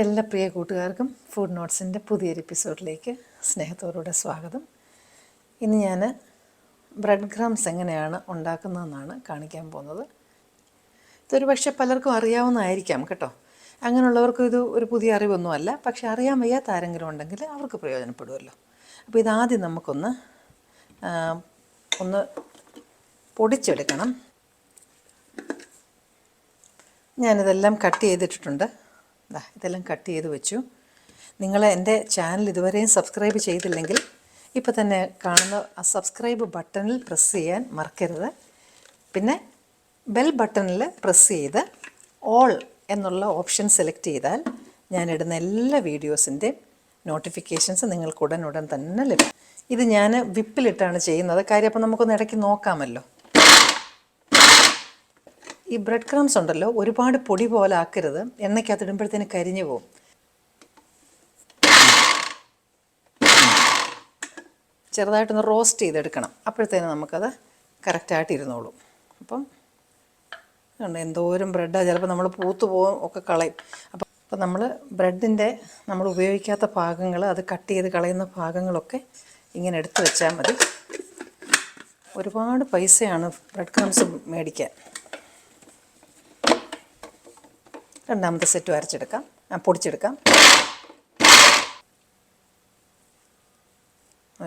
എല്ലാ പ്രിയ കൂട്ടുകാർക്കും ഫുഡ് നോട്ട്സിന്റെ പുതിയൊരു എപ്പിസോഡിലേക്ക് സ്നേഹത്തോടുകൂടെ സ്വാഗതം. ഇന്ന് ഞാൻ ബ്രെഡ് ക്രംസ് എങ്ങനെയാണ് ഉണ്ടാക്കുന്നതെന്നാണ് കാണിക്കാൻ പോകുന്നത്. ഇതൊരു പക്ഷേ പലർക്കും അറിയാവുന്നതായിരിക്കാം കേട്ടോ. അങ്ങനെയുള്ളവർക്ക് ഇത് ഒരു പുതിയ അറിവൊന്നുമല്ല. പക്ഷേ അറിയാൻ വയ്യാത്ത ആരെങ്കിലും ഉണ്ടെങ്കിൽ അവർക്ക് പ്രയോജനപ്പെടുമല്ലോ. അപ്പോൾ ഇതാദ്യം നമുക്കൊന്ന് ഒന്ന് പൊടിച്ചെടുക്കണം. ഞാനിതെല്ലാം കട്ട് ചെയ്തിട്ടിട്ടുണ്ട്. ഇതെല്ലാം കട്ട് ചെയ്ത് വെച്ചു. നിങ്ങൾ എന്റെ ചാനൽ ഇതുവരെയും സബ്സ്ക്രൈബ് ചെയ്തില്ലെങ്കിൽ ഇപ്പോൾ തന്നെ കാണുന്ന ആ സബ്സ്ക്രൈബ് ബട്ടണിൽ പ്രസ് ചെയ്യാൻ മറക്കരുത്. പിന്നെ ബെൽ ബട്ടണിൽ പ്രസ് ചെയ്ത് ഓൾ എന്നുള്ള ഓപ്ഷൻ സെലക്ട് ചെയ്താൽ ഞാൻ ഇടുന്ന എല്ലാ വീഡിയോസിന്റെയും നോട്ടിഫിക്കേഷൻസ് നിങ്ങൾക്ക് ഉടൻ ഉടൻ തന്നെ ലഭിക്കും ഇത് ഞാൻ വിപ്പിലിട്ടാണ് ചെയ്യുന്നത്. കാര്യം അപ്പോൾ നമുക്കൊന്ന് ഇടയ്ക്ക് നോക്കാമല്ലോ. ഈ ബ്രെഡ് ക്രംസ് ഉണ്ടല്ലോ ഒരുപാട് പൊടി പോലെ ആക്കരുത്. എണ്ണയ്ക്കകത്ത് ഇടുമ്പോഴത്തേന് കരിഞ്ഞു പോകും ചെറുതായിട്ടൊന്ന് റോസ്റ്റ് ചെയ്തെടുക്കണം. അപ്പോഴത്തേന് നമുക്കത് കറക്റ്റായിട്ട് ഇരുന്നോളും. അപ്പം ഉണ്ട് എന്തോരം ബ്രെഡാണ് ചിലപ്പോൾ നമ്മൾ പൂത്ത് പോകും ഒക്കെ കളയും. അപ്പം അപ്പം നമ്മൾ ബ്രെഡിന്റെ നമ്മൾ ഉപയോഗിക്കാത്ത ഭാഗങ്ങൾ അത് കട്ട് ചെയ്ത് കളയുന്ന ഭാഗങ്ങളൊക്കെ ഇങ്ങനെ എടുത്തു വെച്ചാൽ മതി. ഒരുപാട് പൈസയാണ് ബ്രെഡ് ക്രംസ് മേടിക്കാൻ. രണ്ടാമത്തെ സെറ്റ് വരച്ചെടുക്കാം. പൊടിച്ചെടുക്കാം.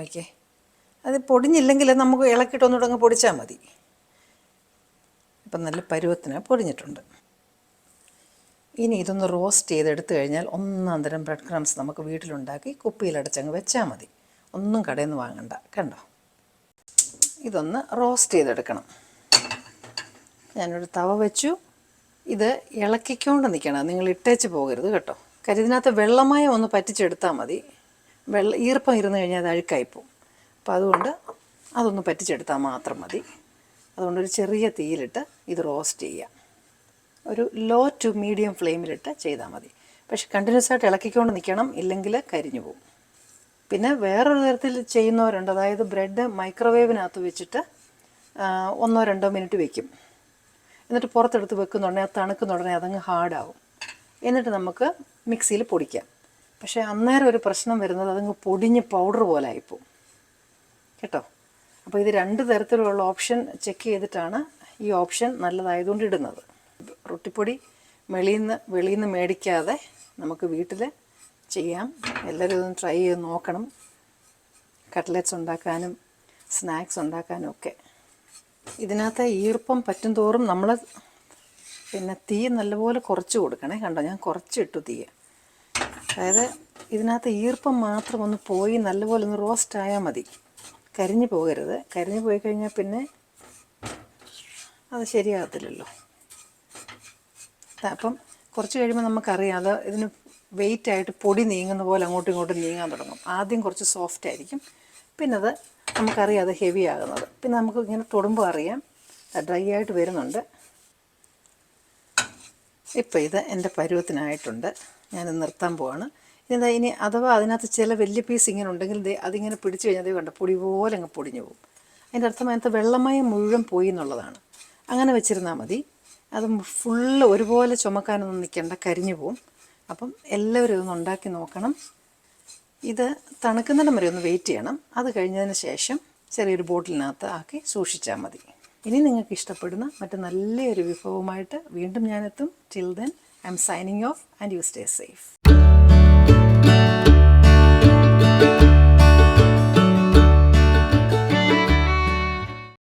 ഓക്കെ അത് പൊടിഞ്ഞില്ലെങ്കിൽ നമുക്ക് ഇളക്കിയിട്ട് ഒന്നുകൂടെ അങ്ങ് പൊടിച്ചാൽ മതി. ഇപ്പം നല്ല പരുവത്തിന് പൊടിഞ്ഞിട്ടുണ്ട്. ഇനി ഇതൊന്ന് റോസ്റ്റ് ചെയ്തെടുത്തു കഴിഞ്ഞാൽ ഒന്നാം തരം ബ്രെഡ് ക്രംസ് നമുക്ക് വീട്ടിലുണ്ടാക്കി കുപ്പിയിലടച്ചങ്ങ് വെച്ചാൽ മതി. ഒന്നും കടയിൽ നിന്ന് വാങ്ങണ്ട. കണ്ടോ? ഇതൊന്ന് റോസ്റ്റ് ചെയ്തെടുക്കണം. ഞാനൊരു തവ വെച്ചു. ഇത് ഇളക്കിക്കൊണ്ട് നിൽക്കണം. നിങ്ങൾ ഇട്ടേച്ച് പോകരുത് കേട്ടോ. കാര്യം വെള്ളമയം ഒന്ന് പറ്റിച്ചെടുത്താൽ മതി. വെള്ള ഈർപ്പം ഇരുന്ന് കഴിഞ്ഞാൽ അത് അഴുക്കായിപ്പോവും അപ്പോൾ അതുകൊണ്ട് അതൊന്ന് പറ്റിച്ചെടുത്താൽ മാത്രം മതി. അതുകൊണ്ട് ഒരു ചെറിയ തീയിലിട്ട് ഇത് റോസ്റ്റ് ചെയ്യാം. ഒരു ലോ ടു മീഡിയം ഫ്ലെയിമിലിട്ട് ചെയ്താൽ മതി. പക്ഷെ കണ്ടിന്യൂസ് ആയിട്ട് ഇളക്കിക്കൊണ്ട് നിൽക്കണം ഇല്ലെങ്കിൽ കരിഞ്ഞു പോകും. പിന്നെ വേറൊരു തരത്തിൽ ചെയ്യുന്നവരുണ്ട്. അതായത് ബ്രെഡ് മൈക്രോവേവിനകത്ത് വെച്ചിട്ട് ഒന്നോ രണ്ടോ മിനിറ്റ് വെക്കും. എന്നിട്ട് പുറത്തെടുത്ത് വെക്കുന്നുണ്ടെങ്കിൽ അത് തണുക്കുന്നുടനെ അതങ്ങ് ഹാർഡാവും. എന്നിട്ട് നമുക്ക് മിക്സിയിൽ പൊടിക്കാം. പക്ഷേ അന്നേരം ഒരു പ്രശ്നം വരുന്നത് അതങ്ങ് പൊടിഞ്ഞ് പൗഡർ പോലെ ആയിപ്പോവും. കേട്ടോ? അപ്പോൾ ഇത് രണ്ട് തരത്തിലുള്ള ഓപ്ഷൻ ചെക്ക് ചെയ്തിട്ടാണ് ഈ ഓപ്ഷൻ നല്ലതായതുകൊണ്ട് ഇടുന്നത്. റൊട്ടിപ്പൊടി വെളിയിൽ നിന്ന് വെളിയിൽ നിന്ന് മേടിക്കാതെ നമുക്ക് വീട്ടിൽ ചെയ്യാം. എല്ലാവരും ഇതൊന്ന് ട്രൈ ചെയ്ത് നോക്കണം. കട്ട്ലറ്റ്സ് ഉണ്ടാക്കാനും സ്നാക്സ് ഉണ്ടാക്കാനും ഒക്കെ. ഇതിനകത്ത് ഈർപ്പം പറ്റും തോറും നമ്മൾ പിന്നെ തീ നല്ലപോലെ കുറച്ച് കൊടുക്കണേ. കണ്ടോ? ഞാൻ കുറച്ചിട്ടു തീ. അതായത് ഇതിനകത്ത് ഈർപ്പം മാത്രം ഒന്ന് പോയി നല്ലപോലെ ഒന്ന് റോസ്റ്റ് ആയാൽ മതി. കരിഞ്ഞു പോകരുത്. കരിഞ്ഞു പോയി കഴിഞ്ഞാൽ പിന്നെ അത് ശരിയാകത്തില്ലല്ലോ. അപ്പം കുറച്ച് കഴിയുമ്പോൾ നമുക്കറിയാം അത് ഇതിന് വെയിറ്റായിട്ട് പൊടി നീങ്ങുന്ന പോലെ അങ്ങോട്ടും ഇങ്ങോട്ടും നീങ്ങാൻ തുടങ്ങും. ആദ്യം കുറച്ച് സോഫ്റ്റ് ആയിരിക്കും. പിന്നെ അത് നമുക്കറിയാം അത് ഹെവി ആകുന്നത്. പിന്നെ നമുക്ക് ഇങ്ങനെ തൊടുമ്പോൾ അറിയാം. ഡ്രൈ ആയിട്ട് വരുന്നുണ്ട്. ഇപ്പോൾ ഇത് എന്റെ പരുവത്തിനായിട്ടുണ്ട്. ഞാൻ നിർത്താൻ പോവാണ്. ഇതെന്താ ഇനി അഥവാ അതിനകത്ത് ചില വലിയ പീസ് ഇങ്ങനെ ഉണ്ടെങ്കിൽ അതിങ്ങനെ പിടിച്ചു കഴിഞ്ഞാൽ കണ്ട പൊടി പോലെ അങ്ങ് പൊടിഞ്ഞു പോകും. അതിന്റെ അർത്ഥം അതിനകത്ത് വെള്ളമയം മുഴുവൻ പോയി എന്നുള്ളതാണ്. അങ്ങനെ വെച്ചിരുന്നാൽ മതി. അത് ഫുള്ള് ഒരുപോലെ ചുമക്കാനൊന്നും നിൽക്കേണ്ട കരിഞ്ഞു പോവും അപ്പം എല്ലാവരും ഇതൊന്ന് ഉണ്ടാക്കി നോക്കണം. ഇത് തണുക്കുന്നിടം വരെ ഒന്ന് വെയിറ്റ് ചെയ്യണം. അത് കഴിഞ്ഞതിന് ശേഷം ചെറിയൊരു ബോട്ടിലിനകത്ത് ആക്കി സൂക്ഷിച്ചാൽ മതി. ഇനി നിങ്ങൾക്ക് ഇഷ്ടപ്പെടുന്ന മറ്റു നല്ലൊരു വിഭവമായിട്ട് വീണ്ടും ഞാനെത്തും. Till then I'm signing off and you stay safe